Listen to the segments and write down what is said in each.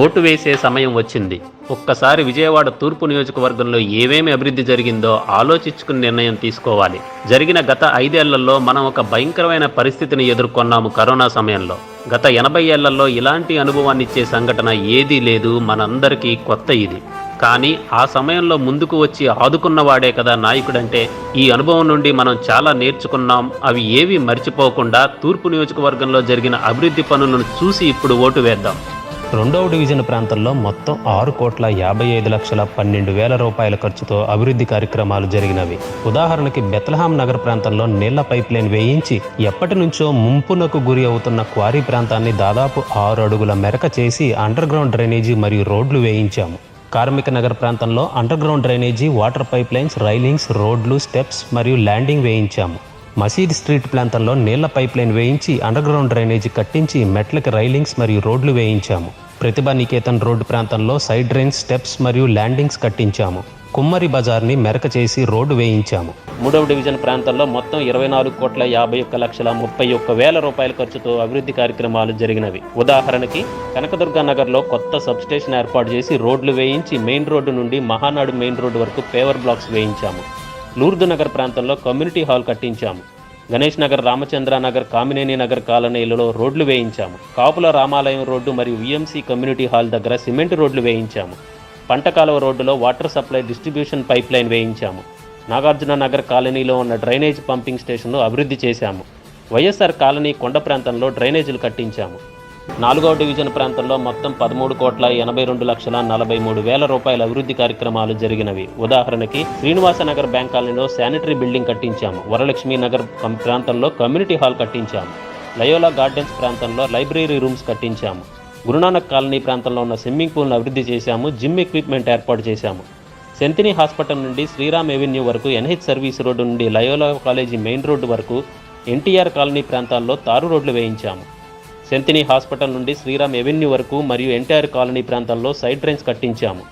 Vote వేసే సమయం వచ్చింది. ఒక్కసారి విజయవాడ తూర్పు నియోజకవర్గంలో ఏమేమి అభివృద్ధి జరిగిందో ఆలోచించుకుని నిర్ణయం తీసుకోవాలి. జరిగిన గత ఐదేళ్ళలో మనం ఒక భయంకరమైన పరిస్థితిని ఎదుర్కొన్నాము కరోనా సమయంలో. గత ఎనభై ఏళ్ళలో ఇలాంటి అనుభవాన్ని ఇచ్చే సంఘటన ఏదీ లేదు మనందరికీ కొత్త ఇది. కానీ ఆ సమయంలో ముందుకు వచ్చి ఆదుకున్నవాడే కదా నాయకుడంటే ఈ అనుభవం నుండి మనం చాలా నేర్చుకున్నాం. అవి ఏవి మర్చిపోకుండా తూర్పు నియోజకవర్గంలో జరిగిన అభివృద్ధి పనులను చూసి ఇప్పుడు ఓటు వేద్దాం. రెండవ డివిజన్ ప్రాంతంలో మొత్తం ఆరు కోట్ల యాభై ఐదు లక్షల పన్నెండు వేల రూపాయల ఖర్చుతో అభివృద్ధి కార్యక్రమాలు జరిగినవి. ఉదాహరణకి బెత్లహాం నగర్ ప్రాంతంలో నీళ్ళ పైప్ లైన్ వేయించి ఎప్పటి నుంచో ముంపునకు గురి అవుతున్న క్వారీ ప్రాంతాన్ని దాదాపు ఆరు అడుగుల మెరక చేసి అండర్ గ్రౌండ్ డ్రైనేజీ మరియు రోడ్లు వేయించాము. కార్మిక నగర్ ప్రాంతంలో under ground drainage water pipe lines railings రోడ్లు స్టెప్స్ మరియు ల్యాండింగ్ వేయించాము. మసీద్ స్ట్రీట్ ప్రాంతంలో నీళ్ళ పైప్ లైన్ వేయించి అండర్ గ్రౌండ్ డ్రైనేజీ కట్టించి మెట్లకి రైలింగ్స్ మరియు రోడ్లు వేయించాము. ప్రతిభ నికేతన్ రోడ్డు ప్రాంతంలో సైడ్ డ్రైన్స్ స్టెప్స్ మరియు ల్యాండింగ్స్ కట్టించాము. కుమ్మరి బజార్ని మెరక చేసి రోడ్డు వేయించాము. మూడవ డివిజన్ ప్రాంతంలో మొత్తం ఇరవై నాలుగు కోట్ల యాభై ఒక్క లక్షల ముప్పై ఒక్క వేల రూపాయల ఖర్చుతో అభివృద్ధి కార్యక్రమాలు జరిగినవి. ఉదాహరణకి కనకదుర్గ నగర్లో కొత్త సబ్స్టేషన్ ఏర్పాటు చేసి రోడ్లు వేయించి మెయిన్ రోడ్డు నుండి మహానాడు మెయిన్ రోడ్డు వరకు పేవర్ బ్లాక్స్ వేయించాము. లూర్దు నగర్ ప్రాంతంలో కమ్యూనిటీ హాల్ కట్టించాము. గణేష్ నగర్ రామచంద్ర నగర్ కామినేని నగర్ కాలనీలలో రోడ్లు వేయించాము. కాపుల రామాలయం రోడ్డు మరియు విఎంసీ కమ్యూనిటీ హాల్ దగ్గర సిమెంట్ రోడ్లు వేయించాము. పంటకాలువ రోడ్డులో water supply distribution pipe line వేయించాము. నాగార్జున నగర్ కాలనీలో ఉన్న డ్రైనేజ్ పంపింగ్ స్టేషన్ను అభివృద్ధి చేశాము. వైఎస్ఆర్ కాలనీ కొండ ప్రాంతంలో డ్రైనేజీలు కట్టించాము. నాలుగవ డివిజన్ ప్రాంతంలో మొత్తం పదమూడు కోట్ల ఎనభై రెండు లక్షల నలభై మూడు వేల రూపాయల అభివృద్ధి కార్యక్రమాలు జరిగినవి. ఉదాహరణకి శ్రీనివాస నగర్ బ్యాంక్ కాలనీలో శానిటరీ బిల్డింగ్ కట్టించాము. వరలక్ష్మి నగర్ ప్రాంతంలో కమ్యూనిటీ హాల్ కట్టించాము. లయోలా గార్డెన్స్ ప్రాంతంలో లైబ్రరీ రూమ్స్ కట్టించాము. గురునానక్ కాలనీ ప్రాంతంలో ఉన్న స్విమ్మింగ్ పూల్ను అభివృద్ధి చేశాము. జిమ్ ఎక్విప్మెంట్ ఏర్పాటు చేశాము. సెంతిని హాస్పిటల్ నుండి శ్రీరామ్ ఎవెన్యూ వరకు ఎన్హెచ్ సర్వీస్ రోడ్డు నుండి లయోలా కాలేజీ మెయిన్ రోడ్డు వరకు ఎన్టీఆర్ కాలనీ ప్రాంతాల్లో తారు రోడ్లు వేయించాము. సెంతిని హాస్పిటల్ నుండి శ్రీరామ్ ఎవెన్యూ వరకు మరియు ఎన్టీఆర్ కాలనీ ప్రాంతాల్లో సైడ్ డ్రైన్స్ కట్టించాము.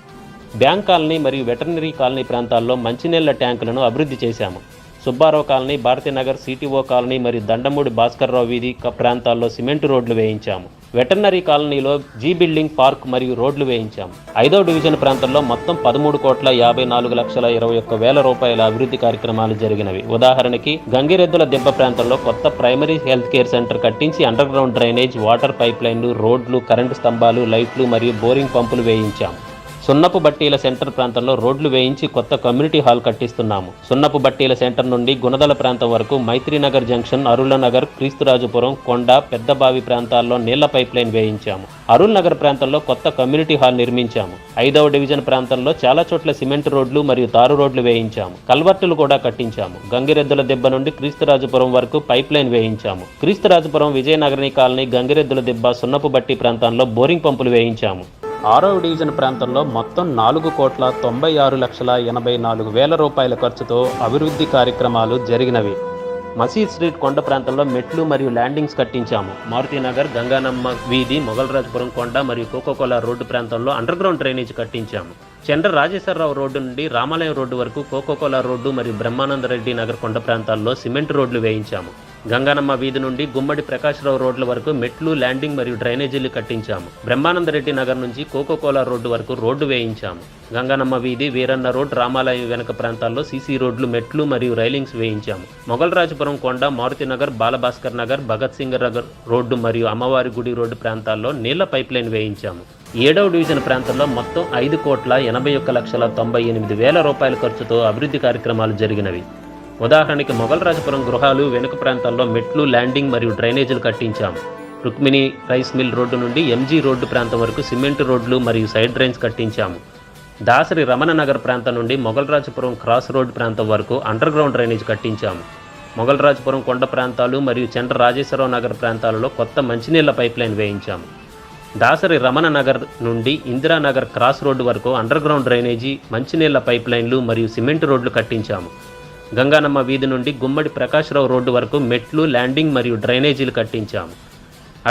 బ్యాంక్ కాలనీ మరియు వెటర్నరీ కాలనీ ప్రాంతాల్లో మంచినీళ్ళ ట్యాంకులను అభివృద్ధి చేశాము. Subbarao colony Bharathinagar CTO colony మరియు దండమూడి భాస్కర్రావు వీధి ప్రాంతాల్లో సిమెంట్ రోడ్లు వేయించాము. వెటర్నరీ కాలనీలో జీ బిల్డింగ్ పార్క్ మరియు రోడ్లు వేయించాము. ఐదో డివిజన్ ప్రాంతంలో మొత్తం పదమూడు కోట్ల యాభై నాలుగు లక్షల ఇరవై ఒక్క వేల రూపాయల అభివృద్ధి కార్యక్రమాలు జరిగినవి. ఉదాహరణకి గంగిరెద్దుల దెబ్బ ప్రాంతంలో కొత్త ప్రైమరీ హెల్త్ కేర్ సెంటర్ కట్టించి under ground drainage water pipe లైన్లు రోడ్లు కరెంటు స్తంభాలు లైట్లు మరియు బోరింగ్ పంపులు వేయించాము. సున్నపు బట్టీల సెంటర్ ప్రాంతంలో రోడ్లు వేయించి కొత్త కమ్యూనిటీ హాల్ కట్టిస్తున్నాము. సున్నపు బట్టీల సెంటర్ నుండి గుణదల ప్రాంతం వరకు మైత్రీనగర్ జంక్షన్ అరుళనగర్ క్రీస్తురాజుపురం కొండ పెద్దబావి ప్రాంతాల్లో నీళ్ళ పైప్ లైన్ వేయించాము. అరుల్ నగర్ ప్రాంతంలో కొత్త కమ్యూనిటీ హాల్ నిర్మించాము. ఐదవ డివిజన్ ప్రాంతంలో చాలా చోట్ల సిమెంట్ రోడ్లు మరియు తారు రోడ్లు వేయించాము. కల్వర్టులు కూడా కట్టించాము. గంగిరెద్దుల దెబ్బ నుండి క్రీస్తురాజుపురం వరకు పైప్ లైన్ వేయించాము. క్రీస్తురాజుపురం విజయనగరని కాలనీ గంగిరెద్దుల దెబ్బ సున్నపు బట్టి ప్రాంతాల్లో బోరింగ్ పంపులు వేయించాము. ఆరవ డివిజన్ ప్రాంతంలో మొత్తం నాలుగు కోట్ల తొంభై ఆరు లక్షల ఎనభై నాలుగు వేల రూపాయల ఖర్చుతో అభివృద్ధి కార్యక్రమాలు జరిగినవి. మసీద్ స్ట్రీట్ కొండ ప్రాంతంలో మెట్లు మరియు ల్యాండింగ్స్ కట్టించాము. మారుతినగర్ గంగానమ్మ వీధి మొగల్రాజపురం కొండ మరియు కోకోకోలా రోడ్డు ప్రాంతంలో అండర్గ్రౌండ్ డ్రైనేజ్ కట్టించాము. చంద్ర రాజేశ్వరరావు రోడ్డు నుండి రామాలయం రోడ్డు వరకు కోకోకోలా రోడ్డు మరియు బ్రహ్మానంద రెడ్డి నగర్ కొండ ప్రాంతాల్లో సిమెంట్ రోడ్లు వేయించాము. గంగానమ్మ వీధి నుండి గుమ్మడి ప్రకాశ్రావు రోడ్ల వరకు మెట్లు ల్యాండింగ్ మరియు డ్రైనేజీలు కట్టించాము. బ్రహ్మానందరెడ్డి నగర్ నుంచి కోకోకోలా రోడ్డు వరకు రోడ్డు వేయించాము. గంగానమ్మ వీధి వీరన్న రోడ్ రామాలయం వెనక ప్రాంతాల్లో సీసీ రోడ్లు మెట్లు మరియు రైలింగ్స్ వేయించాము. మొగల్రాజపురం కొండ మారుతినగర్ బాలభాస్కర్ నగర్ భగత్ సింగ్ నగర్ రోడ్డు మరియు అమ్మవారి గుడి రోడ్డు ప్రాంతాల్లో నీళ్ళ పైప్ లైన్ వేయించాము. ఏడవ డివిజన్ ప్రాంతంలో మొత్తం ఐదు కోట్ల ఎనభై ఒక్క లక్షల తొంభై ఎనిమిది వేల రూపాయల ఖర్చుతో అభివృద్ధి కార్యక్రమాలు జరిగినవి. ఉదాహరణకి మొగల్రాజపురం గృహాలు వెనుక ప్రాంతాల్లో మెట్లు ల్యాండింగ్ మరియు డ్రైనేజీలు కట్టించాము రుక్మిణి రైస్ మిల్ రోడ్డు నుండి ఎంజీ రోడ్డు ప్రాంతం వరకు సిమెంట్ రోడ్లు మరియు సైడ్ డ్రైన్స్ కట్టించాము. దాసరి రమణ నగర్ ప్రాంతం నుండి మొగల్రాజపురం క్రాస్ రోడ్ ప్రాంతం వరకు అండర్ గ్రౌండ్ డ్రైనేజ్ కట్టించాము. మొగల్రాజపురం కొండ ప్రాంతాలు మరియు చంద్ర రాజేశ్వరరావు నగర్ ప్రాంతాలలో కొత్త మంచినీళ్ళ పైప్ లైన్ వేయించాము. దాసరి రమణ నగర్ నుండి ఇందిరానగర్ క్రాస్ రోడ్డు వరకు అండర్ గ్రౌండ్ డ్రైనేజీ మంచినీళ్ళ పైప్ లైన్లు మరియు సిమెంట్ రోడ్లు కట్టించాము. గంగానమ్మ వీధి నుండి గుమ్మడి ప్రకాశ్రావు రోడ్డు వరకు మెట్లు ల్యాండింగ్ మరియు డ్రైనేజీలు కట్టించాము.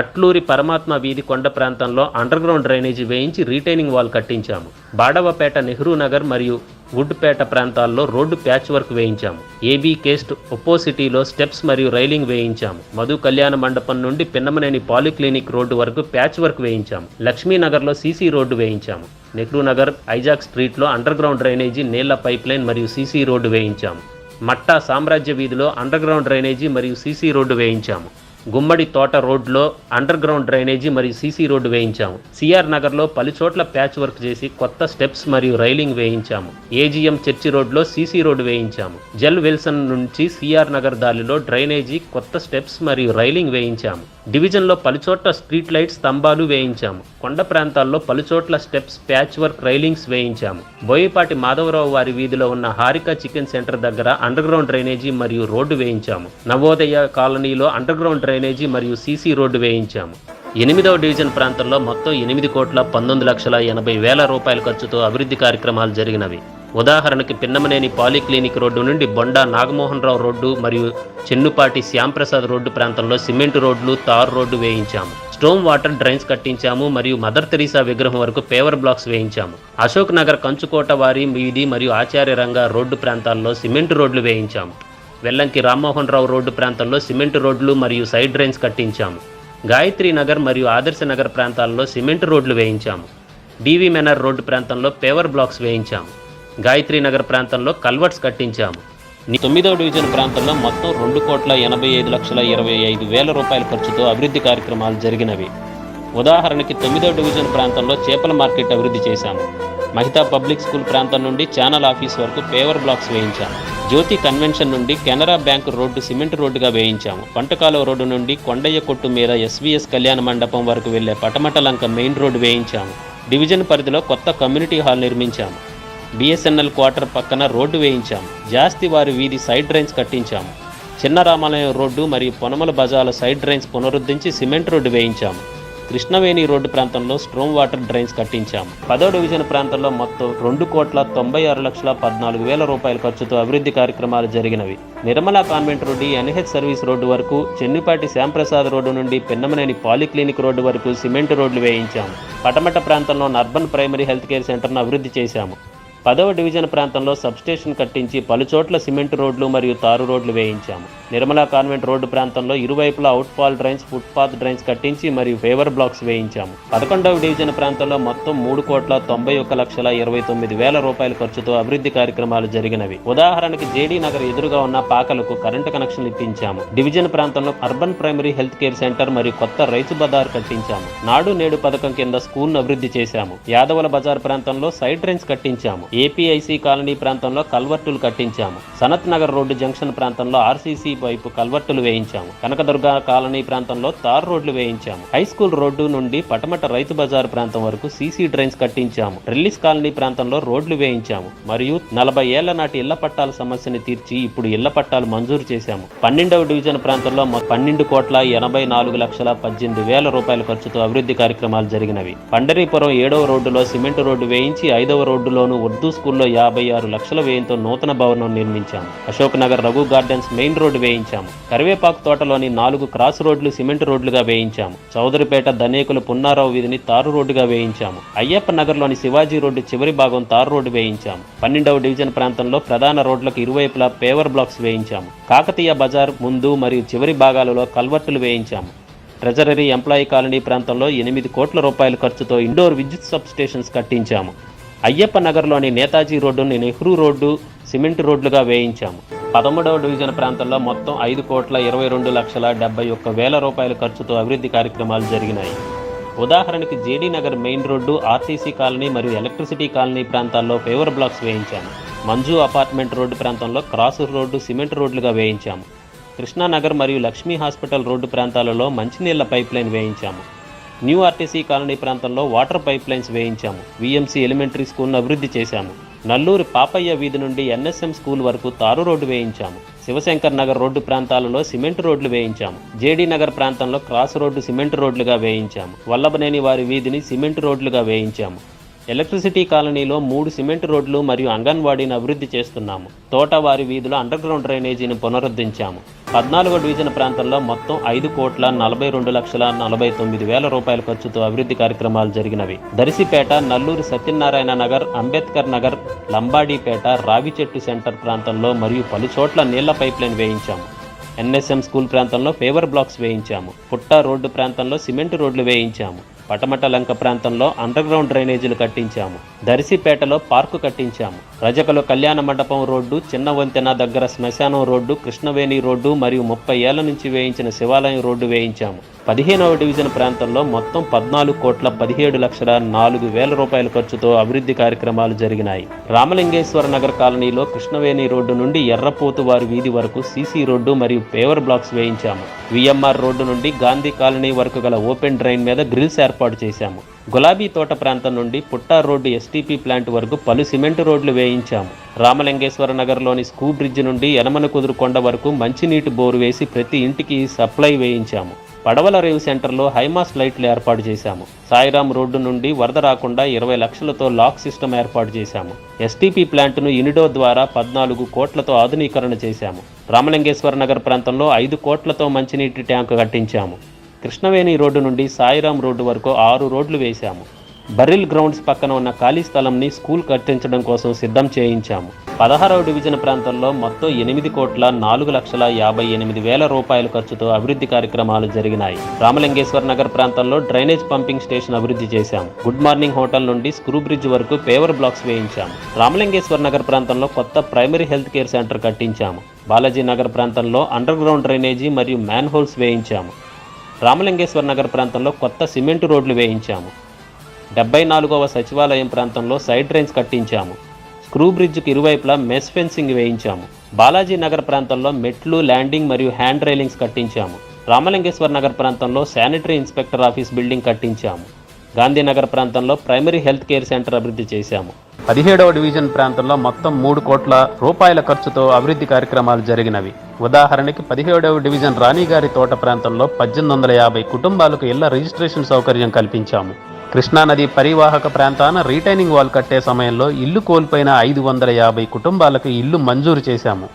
అట్లూరి పరమాత్మ వీధి కొండ ప్రాంతంలో అండర్గ్రౌండ్ డ్రైనేజీ వేయించి రీటైనింగ్ వాల్ కట్టించాము. బాడవపేట నెహ్రూ నగర్ మరియు గుడ్పేట ప్రాంతాల్లో రోడ్డు ప్యాచ్ వర్క్ వేయించాము. ఏబీ కేస్ట్ ఒప్పోసిటీలో స్టెప్స్ మరియు రైలింగ్ వేయించాము. మధు కళ్యాణ మండపం నుండి పిన్నమనేని పాలిక్లినిక్ రోడ్డు వరకు ప్యాచ్ వర్క్ వేయించాము. లక్ష్మీనగర్లో సీసీ రోడ్డు వేయించాము. నెహ్రూ నగర్ ఐజాక్ స్ట్రీట్లో అండర్ గ్రౌండ్ డ్రైనేజీ నీళ్ళ పైప్ లైన్ మరియు సీసీ రోడ్డు వేయించాము. మట్టా సామ్రాజ్య వీధిలో అండర్గ్రౌండ్ డ్రైనేజీ మరియు సీసీ రోడ్డు వేయించాము. గుమ్మడి తోట రోడ్లో అండర్ గ్రౌండ్ డ్రైనేజీ మరియు సీసీ రోడ్డు వేయించాము. సిఆర్ నగర్లో పలుచోట్ల ప్యాచ్ వర్క్ చేసి కొత్త స్టెప్స్ మరియు రైలింగ్ వేయించాము. ఏజీఎం చర్చి రోడ్లో సీసీ రోడ్డు వేయించాము. జెల్ విల్సన్ నుంచి సిఆర్ నగర్ దారిలో డ్రైనేజీ కొత్త స్టెప్స్ మరియు రైలింగ్ వేయించాము. డివిజన్లో పలుచోట్ల స్ట్రీట్ లైట్ స్తంభాలు వేయించాము. కొండ ప్రాంతాల్లో పలుచోట్ల స్టెప్స్ ప్యాచ్ వర్క్ రైలింగ్స్ వేయించాము. బోయపాటి మాధవరావు వారి వీధిలో ఉన్న హారిక చికెన్ సెంటర్ దగ్గర అండర్ గ్రౌండ్ డ్రైనేజీ మరియు రోడ్డు వేయించాము. నవోదయ కాలనీలో అండర్ గ్రౌండ్ డ్రైనేజీ మరియు సీసీ రోడ్డు వేయించాము. ఎనిమిదవ డివిజన్ ప్రాంతంలో మొత్తం ఎనిమిది కోట్ల పంతొమ్మిది లక్షల ఎనభై వేల రూపాయల ఖర్చుతో అభివృద్ధి కార్యక్రమాలు జరిగినవి. ఉదాహరణకి పిన్నమనేని పాలిక్లినిక్ రోడ్డు నుండి బొండా నాగమోహన్ రావు రోడ్డు మరియు చెన్నుపాటి శ్యాంప్రసాద్ రోడ్డు ప్రాంతంలో సిమెంట్ రోడ్లు తార్ రోడ్డు వేయించాము. స్టోమ్ వాటర్ డ్రైన్స్ కట్టించాము మరియు మదర్ తెరీసా విగ్రహం వరకు పేవర్ బ్లాక్స్ వేయించాము. అశోక్ నగర్ కంచుకోట వారి వీధి మరియు ఆచార్య రంగ రోడ్డు ప్రాంతాల్లో సిమెంట్ రోడ్లు వేయించాము. వెల్లంకి రామ్మోహన్ రావు రోడ్డు ప్రాంతంలో సిమెంట్ రోడ్లు మరియు సైడ్ డ్రైన్స్ కట్టించాము. గాయత్రి నగర్ మరియు ఆదర్శ నగర్ ప్రాంతాల్లో సిమెంట్ రోడ్లు వేయించాము. డివి మెనర్ రోడ్డు ప్రాంతంలో పేవర్ బ్లాక్స్ వేయించాము. గాయత్రి నగర్ ప్రాంతంలో కల్వర్ట్స్ కట్టించాము. తొమ్మిదవ డివిజన్ ప్రాంతంలో మొత్తం రెండు కోట్ల ఎనభై ఐదు లక్షల ఇరవై ఐదు వేల రూపాయల ఖర్చుతో అభివృద్ధి కార్యక్రమాలు జరిగినవి. ఉదాహరణకి తొమ్మిదో డివిజన్ ప్రాంతంలో చేపల మార్కెట్ అభివృద్ధి చేశాము మహితా పబ్లిక్ స్కూల్ ప్రాంతం నుండి ఛానల్ ఆఫీస్ వరకు పేవర్ బ్లాక్స్ వేయించాము జ్యోతి కన్వెన్షన్ నుండి కెనరా బ్యాంక్ రోడ్డు సిమెంట్ రోడ్డుగా వేయించాము పంటకాలువ రోడ్డు నుండి కొండయ్య కొట్టు మీద ఎస్వీఎస్ కళ్యాణ మండపం వరకు వెళ్ళే పటమటలంక మెయిన్ రోడ్డు వేయించాము డివిజన్ పరిధిలో కొత్త కమ్యూనిటీ హాల్ నిర్మించాము బిఎస్ఎన్ఎల్ క్వార్టర్ పక్కన రోడ్డు వేయించాము జాస్తి వారి వీధి సైడ్ డ్రైన్స్ కట్టించాము చిన్న రామాలయం రోడ్డు మరియు పొనమల బజార్ల సైడ్ డ్రైన్స్ పునరుద్ధరించి సిమెంట్ రోడ్డు వేయించాము కృష్ణవేణి రోడ్డు ప్రాంతంలో స్ట్రోమ్ వాటర్ డ్రైన్స్ కట్టించాము పదో డివిజన్ ప్రాంతంలో మొత్తం రెండు కోట్ల తొంభై ఆరు లక్షల పద్నాలుగు వేల రూపాయల ఖర్చుతో అభివృద్ధి కార్యక్రమాలు జరిగినవి. Nirmala convent road NH service road వరకు చెన్నిపాటి శ్యాంప్రసాద్ రోడ్డు నుండి పెన్నమనేని పాలిక్లినిక్ రోడ్డు వరకు సిమెంట్ రోడ్లు వేయించాము పటమట ప్రాంతంలో అర్బన్ ప్రైమరీ హెల్త్ కేర్ సెంటర్ను అభివృద్ధి చేశాము. పదవ డివిజన్ ప్రాంతంలో సబ్స్టేషన్ కట్టించి పలుచోట్ల సిమెంట్ రోడ్లు మరియు తారు రోడ్లు వేయించాము. నిర్మలా కాన్వెంట్ రోడ్డు ప్రాంతంలో ఇరువైపులా అవుట్ఫాల్ డ్రైన్స్ ఫుట్పాత్ డ్రైన్స్ కట్టించి మరియు ఫేవర్ బ్లాక్స్ వేయించాము. పదకొండవ డివిజన్ ప్రాంతంలో మొత్తం మూడు కోట్ల తొంభై ఒక్క లక్షల ఇరవై తొమ్మిది వేల రూపాయల ఖర్చుతో అభివృద్ధి కార్యక్రమాలు జరిగినవి. ఉదాహరణకి జేడీ నగర్ ఎదురుగా ఉన్న పాకలకు కరెంటు కనెక్షన్ ఇప్పించాము. డివిజన్ ప్రాంతంలో urban primary health care centre మరియు కొత్త రైతు బజార్ కట్టించాము. నాడు నేడు పథకం కింద స్కూల్ను అభివృద్ధి చేశాము. యాదవల బజార్ ప్రాంతంలో సైడ్ డ్రైన్స్ కట్టించాము. ఏపీఐసి కాలనీ ప్రాంతంలో కల్వర్టులు కట్టించాము. సనత్ నగర్ రోడ్డు జంక్షన్ ప్రాంతంలో ఆర్సీసీ వైపు కల్వర్టులు వేయించాము. కనకదుర్గ కాలనీ ప్రాంతంలో తార్ రోడ్లు వేయించాము. హై స్కూల్ రోడ్డు నుండి పటమట రైతు బజార్ ప్రాంతం వరకు సీసీ డ్రైన్స్ కట్టించాము. రిల్లీస్ కాలనీ ప్రాంతంలో రోడ్లు వేయించాము. మరియు నలభై ఏళ్ళ నాటి ఇళ్ళ పట్టాల సమస్యని తీర్చి ఇప్పుడు ఇళ్ళ పట్టాలు మంజూరు చేశాము. పన్నెండవ డివిజన్ ప్రాంతంలో పన్నెండు కోట్ల ఎనభై నాలుగు లక్షల పద్దెనిమిది వేల రూపాయల ఖర్చుతో అభివృద్ధి కార్యక్రమాలు జరిగినవి. పండరీపురం ఏడవ రోడ్డులో సిమెంట్ రోడ్డు వేయించి ఐదవ రోడ్డులోనూ ఉర్దూ స్కూల్లో యాభై ఆరు లక్షల వ్యయంతో నూతన భవనం నిర్మించాము Ashok Nagar Raghu gardens main road వేయించాము కరివేపాకు తోటలోని నాలుగు క్రాస్ రోడ్లు సిమెంట్ రోడ్లుగా వేయించాము చౌదరిపేట ధనేకుల పున్నారావు వీధిని తారు రోడ్డుగా వేయించాము అయ్యప్ప నగర్లోని శివాజీ రోడ్డు చివరి భాగం తారు రోడ్డు వేయించాము పన్నెండవ డివిజన్ ప్రాంతంలో ప్రధాన రోడ్లకు ఇరువైపులా పేవర్ బ్లాక్స్ వేయించాము కాకతీయ బజార్ ముందు మరియు చివరి భాగాలలో కల్వర్టులు వేయించాము ట్రెజరీ ఎంప్లాయీ కాలనీ ప్రాంతంలో ఎనిమిది కోట్ల రూపాయల ఖర్చుతో ఇండోర్ విద్యుత్ సబ్ స్టేషన్స్ కట్టించాము అయ్యప్ప నగర్లోని నేతాజీ రోడ్డుని నెహ్రూ రోడ్డు సిమెంట్ రోడ్లుగా వేయించాము. పదమూడవ డివిజన్ ప్రాంతంలో మొత్తం ఐదు కోట్ల ఇరవై రెండు లక్షల డెబ్బై ఒక్క వేల రూపాయల ఖర్చుతో అభివృద్ధి కార్యక్రమాలు జరిగినాయి. ఉదాహరణకి JD Nagar main road RTC colony మరియు ఎలక్ట్రిసిటీ కాలనీ ప్రాంతాల్లో ఫేవర్ బ్లాక్స్ వేయించాము. మంజు అపార్ట్మెంట్ రోడ్డు ప్రాంతంలో క్రాస్ రోడ్డు సిమెంట్ రోడ్లుగా వేయించాము. కృష్ణానగర్ మరియు లక్ష్మీ హాస్పిటల్ రోడ్డు ప్రాంతాలలో మంచినీళ్ళ పైప్లైన్ వేయించాము. న్యూ ఆర్టీసీ కాలనీ ప్రాంతంలో వాటర్ పైప్ లైన్స్ వేయించాము. విఎంసీ ఎలిమెంటరీ స్కూల్ను అభివృద్ధి చేశాము. నల్లూరు పాపయ్య వీధి నుండి ఎన్ఎస్ఎం స్కూల్ వరకు తారు రోడ్డు వేయించాము. శివశంకర్ నగర్ రోడ్డు ప్రాంతాలలో సిమెంట్ రోడ్లు వేయించాము. జేడీ నగర్ ప్రాంతంలో క్రాస్ రోడ్డు సిమెంట్ రోడ్లుగా వేయించాము. వల్లభనేని వారి వీధిని సిమెంట్ రోడ్లుగా వేయించాము. ఎలక్ట్రిసిటీ కాలనీలో మూడు సిమెంట్ రోడ్లు మరియు అంగన్వాడీని అభివృద్ధి చేస్తున్నాము. తోటవారి వీధిలో అండర్ గ్రౌండ్ డ్రైనేజీని పునరుద్ధరించాము. పద్నాలుగో డివిజన్ ప్రాంతంలో మొత్తం ఐదు కోట్ల నలభై రెండు లక్షల నలభై తొమ్మిది వేల రూపాయల ఖర్చుతో అభివృద్ధి కార్యక్రమాలు జరిగినవి. దరిసిపేట నల్లూరు సత్యనారాయణ నగర్ అంబేద్కర్ నగర్ లంబాడీపేట రావిచెట్టు సెంటర్ ప్రాంతంలో మరియు పలు చోట్ల నీళ్ళ పైప్లైన్ వేయించాము. ఎన్ఎస్ఎం స్కూల్ ప్రాంతంలో పేవర్ బ్లాక్స్ వేయించాము. పుట్ట రోడ్డు ప్రాంతంలో సిమెంట్ రోడ్లు వేయించాము. పటమట లంక ప్రాంతంలో అండర్ గ్రౌండ్ డ్రైనేజీలు కట్టించాము. దర్శిపేటలో పార్కు కట్టించాము. రజకలో కళ్యాణ మండపం రోడ్డు చిన్న వంతెన దగ్గర శ్మశానం రోడ్డు కృష్ణవేణి రోడ్డు మరియు ముప్పై ఏళ్ళ నుంచి వేయించిన శివాలయం రోడ్డు వేయించాము. పదిహేనవ డివిజన్ ప్రాంతంలో మొత్తం పద్నాలుగు కోట్ల పదిహేడు లక్షల నాలుగు వేల రూపాయల ఖర్చుతో అభివృద్ధి కార్యక్రమాలు జరిగినాయి. రామలింగేశ్వర నగర్ కాలనీలో కృష్ణవేణి రోడ్డు నుండి ఎర్రపోతు వారి వీధి వరకు సీసీ రోడ్డు మరియు పేవర్ బ్లాక్స్ వేయించాము. విఎంఆర్ రోడ్డు నుండి గాంధీ కాలనీ వరకు గల ఓపెన్ డ్రైన్ మీద గ్రిల్స్ ఏర్పాటు చేశాము. గులాబీ తోట ప్రాంతం నుండి పుట్టా రోడ్డు ఎస్టీపీ ప్లాంట్ వరకు పలు సిమెంట్ రోడ్లు వేయించాము. రామలింగేశ్వర నగర్లోని స్కూ బ్రిడ్జ్ నుండి యనమన కుదురు కొండ వరకు మంచినీటి బోరు వేసి ప్రతి ఇంటికి సప్లై వేయించాము. పడవల రేవు సెంటర్లో హైమాస్ లైట్లు ఏర్పాటు చేశాము. సాయిరాం రోడ్డు నుండి వరద రాకుండా ఇరవై లక్షలతో లాక్ సిస్టమ్ ఏర్పాటు చేశాము. ఎస్టీపీ ప్లాంట్ను ఇనిడో ద్వారా పద్నాలుగు కోట్లతో ఆధునీకరణ చేశాము. రామలింగేశ్వర నగర్ ప్రాంతంలో ఐదు కోట్లతో మంచినీటి ట్యాంకు కట్టించాము. కృష్ణవేణి రోడ్డు నుండి సాయిరాం రోడ్డు వరకు ఆరు రోడ్లు వేశాము. బర్రిల్ గ్రౌండ్స్ పక్కన ఉన్న ఖాళీ స్థలంని స్కూల్ కట్టించడం కోసం సిద్ధం చేయించాము. పదహారవ డివిజన్ ప్రాంతంలో మొత్తం ఎనిమిది కోట్ల నాలుగు లక్షల యాభై ఎనిమిది వేల రూపాయల ఖర్చుతో అభివృద్ధి కార్యక్రమాలు జరిగినాయి. రామలింగేశ్వర్ నగర్ ప్రాంతంలో డ్రైనేజ్ పంపింగ్ స్టేషన్ అభివృద్ధి చేశాం. గుడ్ మార్నింగ్ హోటల్ నుండి స్క్రూ బ్రిడ్జ్ వరకు పేవర్ బ్లాక్స్ వేయించాం రామలింగేశ్వర్ నగర్ ప్రాంతంలో కొత్త ప్రైమరీ హెల్త్ కేర్ సెంటర్ కట్టించాము. బాలాజీ నగర్ ప్రాంతంలో అండర్ గ్రౌండ్ డ్రైనేజీ మరియు మ్యాన్ హోల్స్ వేయించాము. రామలింగేశ్వర నగర్ ప్రాంతంలో కొత్త సిమెంట్ రోడ్లు వేయించాము. డెబ్బై నాలుగవ సచివాలయం ప్రాంతంలో సైడ్ డ్రైన్స్ కట్టించాము. స్క్రూ బ్రిడ్జ్కి ఇరువైపులా మెస్ ఫెన్సింగ్ వేయించాము. బాలాజీ నగర్ ప్రాంతంలో మెట్లు ల్యాండింగ్ మరియు హ్యాండ్ రైలింగ్స్ కట్టించాము. రామలింగేశ్వర నగర్ ప్రాంతంలో శానిటరీ ఇన్స్పెక్టర్ ఆఫీస్ బిల్డింగ్ కట్టించాము. గాంధీనగర్ ప్రాంతంలో ప్రైమరీ హెల్త్ కేర్ సెంటర్ అభివృద్ధి చేశాము. పదిహేడవ డివిజన్ ప్రాంతంలో మొత్తం మూడు కోట్ల రూపాయల ఖర్చుతో అభివృద్ధి కార్యక్రమాలు జరిగినవి. ఉదాహరణకి పదిహేడవ డివిజన్ రాణిగారి తోట ప్రాంతంలో పద్దెనిమిది వందల యాభై కుటుంబాలకు ఇళ్ళ రిజిస్ట్రేషన్ సౌకర్యం కల్పించాము. కృష్ణానది పరివాహక ప్రాంతాన రీటైనింగ్ వాల్ కట్టే సమయంలో ఇల్లు కోల్పోయిన ఐదు వందల యాభై కుటుంబాలకు ఇల్లు మంజూరు చేశాము.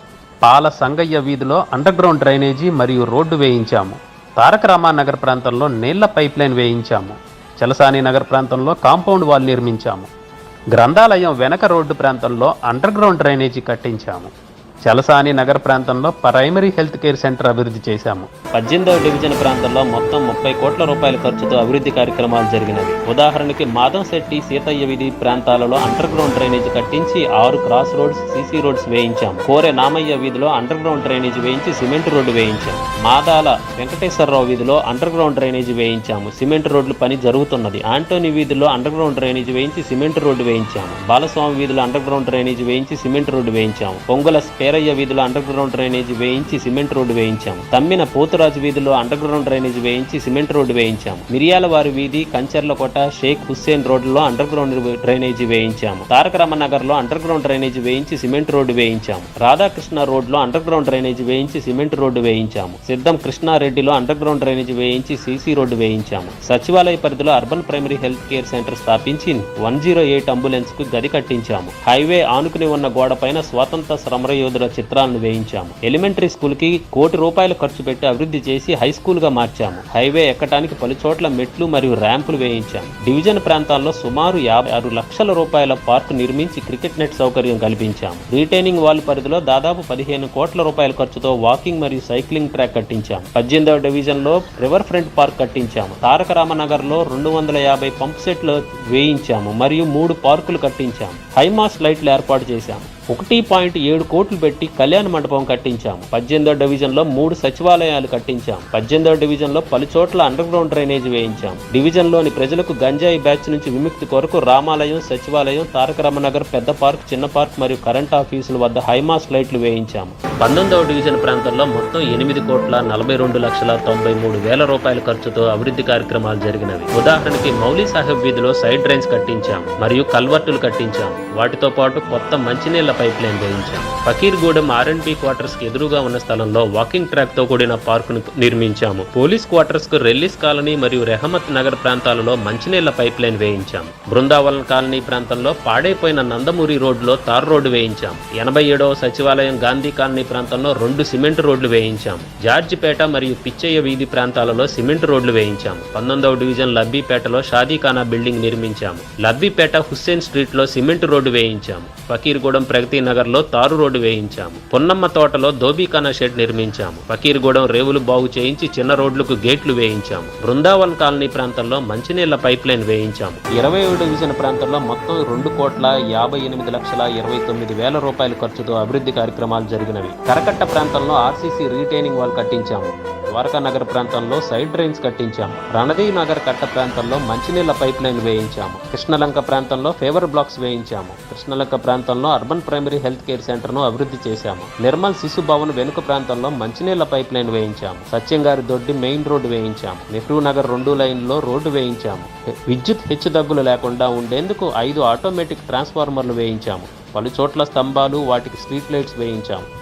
పాల సంగయ్య వీధిలో అండర్గ్రౌండ్ డ్రైనేజీ మరియు రోడ్డు వేయించాము. తారక రామానగర్ ప్రాంతంలో నీళ్ళ పైప్ లైన్ వేయించాము. చలసాని నగర్ ప్రాంతంలో కాంపౌండ్ వాల్ నిర్మించాము. గ్రంథాలయం వెనక రోడ్డు ప్రాంతంలో అండర్గ్రౌండ్ డ్రైనేజీ కట్టించాము. చలసాని నగర ప్రాంతంలో ప్రైమరీ హెల్త్ కేర్ సెంటర్ అభివృద్ధి చేశాము. పద్దెనిమిదవ డివిజన్ ప్రాంతంలో మొత్తం ముప్పై కోట్ల రూపాయల ఖర్చుతో అభివృద్ధి కార్యక్రమాలు జరిగినవి. ఉదాహరణకి మాధవ్ శెట్టి సీతయ్య వీధి ప్రాంతాలలో అండర్ గ్రౌండ్ డ్రైనేజ్ కట్టించి ఆరు క్రాస్ రోడ్స్ సీసీ రోడ్స్ వేయించాము. కోరె నామయ్య వీధిలో అండర్ గ్రౌండ్ డ్రైనేజ్ వేయించి సిమెంట్ రోడ్డు వేయించాం మాదాల వెంకటేశ్వరరావు వీధిలో అండర్ గ్రౌండ్ డ్రైనేజ్ వేయించాము. సిమెంట్ రోడ్లు పని జరుగుతున్నది. ఆంటోనీ వీధిలో అండర్ గ్రౌండ్ డ్రైనేజ్ వేయించి సిమెంట్ రోడ్డు వేయించాము. బాలస్వామి వీధిలో అండర్ గ్రౌండ్ డ్రైనేజ్ వేయించి సిమెంట్ రోడ్డు వేయించాము. పొంగుల పేరయ్య వీధిలో అండర్ గ్రౌండ్ డ్రైనేజ్ వేయించి సిమెంట్ రోడ్డు వేయించాము. తమ్మిన పోతురాజు వీధిలో అండర్ గ్రౌండ్ డ్రైనేజ్ వేయించి సిమెంట్ రోడ్డు వేయించాము. మిరియాల వారి వీధి కంచర్లకోట షేక్ హుస్సేన్ రోడ్లో అండర్ గ్రౌండ్ డ్రైనేజీ వేయించాము. తారక రామనగర్లో అండర్ గ్రౌండ్ డ్రైనేజ్ వేయించి సిమెంట్ రోడ్డు వేయించాము. రాధాకృష్ణ రోడ్లో అండర్ గ్రౌండ్ డ్రైనేజ్ వేయించి సిమెంట్ రోడ్డు వేయించాము. సిద్ధం కృష్ణారెడ్డిలో అండర్ గ్రౌండ్ డ్రైనేజ్ వేయించి సీసీ రోడ్డు వేయించాము. సచివాలయ పరిధిలో urban primary health care centre స్థాపించి వన్ జీరో ఎయిట్ అంబులెన్స్కు గది కట్టించాము. హైవే ఆనుకుని ఉన్న గోడపైన స్వాతంత్ర సమరయోధుల చిత్రాలను వేయించాము. ఎలిమెంటరీ స్కూల్కి కోటి రూపాయలు ఖర్చు పెట్టి అభివృద్ధి చేసి హై స్కూల్గా మార్చాము. హైవే ఎక్కడానికి పలు చోట్ల మెట్లు మరియు ర్యాంపులు వేయించాము. డివిజన్ ప్రాంతాల్లో సుమారు యాభై ఆరు లక్షల రూపాయల పార్క్ నిర్మించి క్రికెట్ నెట్ సౌకర్యం కల్పించాము. రీటైనింగ్ వాల్ పరిధిలో దాదాపు పదిహేను కోట్ల రూపాయల ఖర్చుతో వాకింగ్ మరియు సైక్లింగ్ ట్రాక్ కట్టించాము. పద్దెనిమిదవ డివిజన్లో రివర్ ఫ్రంట్ పార్క్ కట్టించాము. తారక రామనగర్లో రెండు వందల యాభై పంప్ సెట్లు వేయించాము. మరియు మూడు పార్కులు కట్టించాము. హైమాస్ లైట్లు ఏర్పాటు చేశాము. ఒకటి పాయింట్ ఏడు కోట్లు పెట్టి కళ్యాణ మండపం కట్టించాం. పద్దెనిమిదో డివిజన్లో మూడు సచివాలయాలు కట్టించాం. పద్దెనిమిదో డివిజన్లో పలు చోట్ల అండర్ గ్రౌండ్ డ్రైనేజ్ వేయించాం. డివిజన్లోని ప్రజలకు గంజాయి బ్యాచ్ నుంచి విముక్తి కొరకు రామాలయం సచివాలయం తారక రామనగర్ పెద్ద పార్క్ చిన్న పార్క్ మరియు కరెంట్ ఆఫీసుల వద్ద హైమాస్ లైట్లు వేయించాము పంతొమ్మిదవ డివిజన్ ప్రాంతంలో మొత్తం ఎనిమిది కోట్ల నలభై రెండు లక్షల తొంభై మూడు వేల రూపాయల ఖర్చుతో అభివృద్ధి కార్యక్రమాలు జరిగినవి. ఉదాహరణకి మౌలి సాహెబ్ వీధిలో సైడ్ డ్రైన్స్ కట్టించాం మరియు కల్వర్టులు కట్టించాం. వాటితో పాటు కొత్త మంచినీళ్ళ పైప్ లైన్ వేయించాం. ఫకీర్గూడెం ఆర్ఎండ్బి క్వార్టర్స్కి ఎదురుగా ఉన్న స్థలంలో వాకింగ్ ట్రాక్తో కూడిన పార్క్ను నిర్మించాము. పోలీస్ క్వార్టర్స్కు రెల్లిస్ కాలనీ మరియు రెహమత్ నగర్ ప్రాంతాలలో మంచినీళ్ళ పైప్ లైన్ వేయించాం. బృందావనం కాలనీ ప్రాంతంలో పాడైపోయిన నందమూరి రోడ్లో తార్ రోడ్డు వేయించాం. ఎనభై ఏడవ సచివాలయం గాంధీ కాలనీ ప్రాంతంలో రెండు సిమెంట్ రోడ్లు వేయించాం. జార్జిపేట మరియు పిచ్చయ్య వీధి ప్రాంతాలలో సిమెంట్ రోడ్లు వేయించాం. పంతొమ్మిదవ డివిజన్ లబ్బీపేటలో షాదీఖానా బిల్డింగ్ నిర్మించాము లబ్బీపేట హుస్సేన్ స్ట్రీట్లో సిమెంట్ రోడ్డు వేయించాము ఫకీర్గూడెం ప్రగతి నగర్లో తారు రోడ్డు వేయించాము పొన్నమ్మ తోటలో దోబీఖానా షెడ్ నిర్మించాము ఫకీర్గూడెం రేవులు బాగు చేయించి చిన్న రోడ్లకు గేట్లు వేయించాము బృందావన్ కాలనీ ప్రాంతంలో మంచినీళ్ళ పైప్ లైన్ వేయించాము ఇరవై డివిజన్ ప్రాంతంలో మొత్తం రెండు కోట్ల యాభై ఎనిమిది లక్షల ఇరవై తొమ్మిది వేల రూపాయల ఖర్చుతో అభివృద్ధి కార్యక్రమాలు జరిగినవి. కరకట్ట ప్రాంతంలో ఆర్సీసీ రీటైనింగ్ వాల్ కట్టించాము ద్వారకా నగర్ ప్రాంతంలో సైడ్ డ్రైన్స్ కట్టించాము రణదీ నగర్ కట్ట ప్రాంతంలో మంచినీళ్ళ పైప్ లైన్ వేయించాము కృష్ణలంక ప్రాంతంలో ఫేవర్ బ్లాక్స్ వేయించాము. కృష్ణలంక ప్రాంతంలో అర్బన్ ప్రైమరీ హెల్త్ కేర్ సెంటర్ను అభివృద్ధి చేశాము. నిర్మల్ శిశు భవన్ వెనుక ప్రాంతంలో మంచినీళ్ళ పైప్ లైన్ వేయించాము. సత్యంగారి దొడ్డి మెయిన్ రోడ్డు వేయించాము. నెహ్రూ నగర్ రెండు లైన్లో రోడ్డు వేయించాము. విద్యుత్ హెచ్చుతగ్గులు లేకుండా ఉండేందుకు ఐదు ఆటోమేటిక్ ట్రాన్స్ఫార్మర్లు వేయించాము. పలు చోట్ల స్తంభాలు వాటికి స్ట్రీట్ లైట్స్ వేయించాము.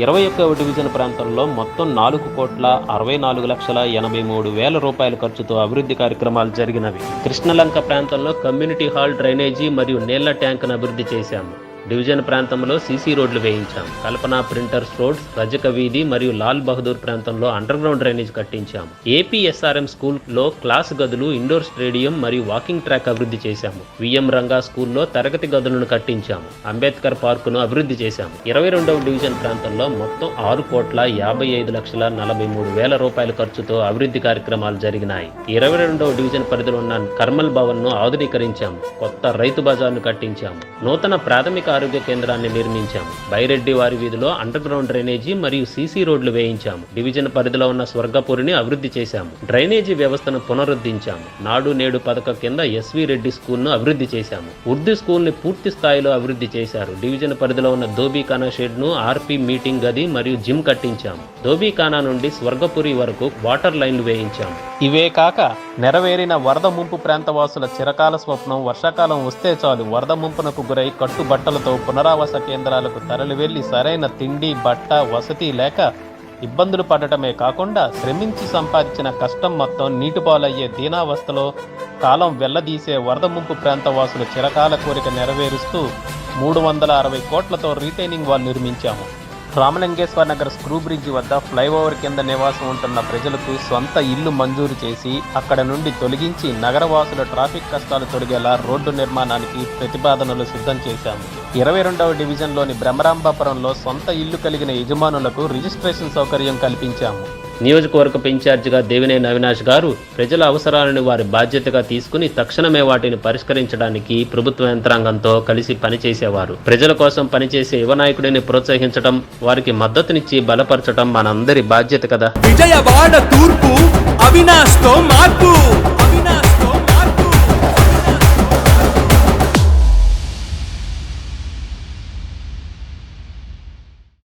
ఇరవై ఒక్కవ డివిజన్ ప్రాంతంలో మొత్తం నాలుగు కోట్ల అరవై నాలుగు లక్షల ఎనభై మూడు వేల రూపాయల ఖర్చుతో అభివృద్ధి కార్యక్రమాలు జరిగినవి. కృష్ణలంక ప్రాంతంలో కమ్యూనిటీ హాల్ డ్రైనేజీ మరియు నీళ్ళ ట్యాంకును అభివృద్ధి చేశాము. డివిజన్ ప్రాంతంలో సీసీ రోడ్లు వేయించాం. కల్పన ప్రింటర్స్ రోడ్ రజక వీధి మరియు లాల్ బహదూర్ ప్రాంతంలో అండర్ గ్రౌండ్ డ్రైనేజ్ కట్టించాము ఏపీఎస్ఆర్ఎం స్కూల్లో క్లాస్ గదులు ఇండోర్ స్టేడియం మరియు వాకింగ్ ట్రాక్ అభివృద్ధి చేశాము. విఎం రంగా స్కూల్లో తరగతి గదులను కట్టించాము. అంబేద్కర్ పార్కును అభివృద్ధి చేశాము. ఇరవై రెండవ డివిజన్ ప్రాంతంలో మొత్తం ఆరు కోట్ల యాభై ఐదు లక్షల నలభై మూడు వేల రూపాయల ఖర్చుతో అభివృద్ధి కార్యక్రమాలు జరిగినాయి. ఇరవై రెండవ డివిజన్ పరిధిలో ఉన్న కర్మల్ భవన్ను ఆధునీకరించాము. కొత్త రైతు బజార్ను కట్టించాము. నూతన ప్రాథమిక ఆరోగ్య కేంద్రాన్ని నిర్మించాము. బైరెడ్డి వారి వీధిలో అండర్ గ్రౌండ్ డ్రైనేజీ మరియు సీసీ రోడ్లు వేయించాము. డివిజన్ పరిధిలో ఉన్న స్వర్గపురిని అభివృద్ధి చేశాము. డ్రైనేజీ వ్యవస్థను పునరుద్ధరించాము. నాడు నేడు పథకం కింద ఎస్వి రెడ్డి స్కూల్ను అభివృద్ధి చేశాము. ఉర్దూ స్కూల్ని పూర్తి స్థాయిలో అభివృద్ధి చేశారు. డివిజన్ పరిధిలో ఉన్న దోబీఖానా షెడ్ను ఆర్పి మీటింగ్ గది మరియు జిమ్ కట్టించాము. దోబీఖానా నుండి స్వర్గపురి వరకు వాటర్ లైన్లు వేయించాము. ఇవే కాక నెరవేరిన వరద ముంపు ప్రాంతవాసుల చిరకాల స్వప్నం వర్షాకాలం వస్తే చాలు వరద ముంపునకు గురై కట్టుబట్టలతో పునరావాస కేంద్రాలకు తరలి వెళ్ళి సరైన తిండి బట్ట వసతి లేక ఇబ్బందులు పడటమే కాకుండా శ్రమించి సంపాదించిన కష్టం మొత్తం నీటిపాలయ్యే దీనావస్థలో కాలం వెళ్ళదీసే వరద ముంపు ప్రాంతవాసుల చిరకాల కోరిక నెరవేరుస్తూ మూడు వందల అరవై కోట్లతో రీటైనింగ్ వాల్ నిర్మించాము. రామలింగేశ్వర నగర్ స్క్రూ బ్రిడ్జి వద్ద ఫ్లైఓవర్ కింద నివాసం ఉంటున్న ప్రజలకు సొంత ఇల్లు మంజూరు చేసి అక్కడ నుండి తొలగించి నగరవాసుల ట్రాఫిక్ కష్టాలు తొలగేలా రోడ్డు నిర్మాణానికి ప్రతిపాదనలు సిద్ధం చేశాము. ఇరవై రెండవ డివిజన్లోని బ్రహ్మరాంబాపురంలో సొంత ఇల్లు కలిగిన యజమానులకు రిజిస్ట్రేషన్ సౌకర్యం కల్పించాము. నియోజకవర్గ ఇన్ఛార్జిగా దేవినేని అవినాష్ గారు ప్రజల అవసరాలను వారి బాధ్యతగా తీసుకుని తక్షణమే వాటిని పరిష్కరించడానికి ప్రభుత్వ యంత్రాంగంతో కలిసి పనిచేసేవారు. ప్రజల కోసం పనిచేసే యువ నాయకుడిని ప్రోత్సహించడం వారికి మద్దతునిచ్చి బలపరచడం మనందరి బాధ్యత కదా. విజయవాడ తూర్పు అవినాష్తో మార్పు.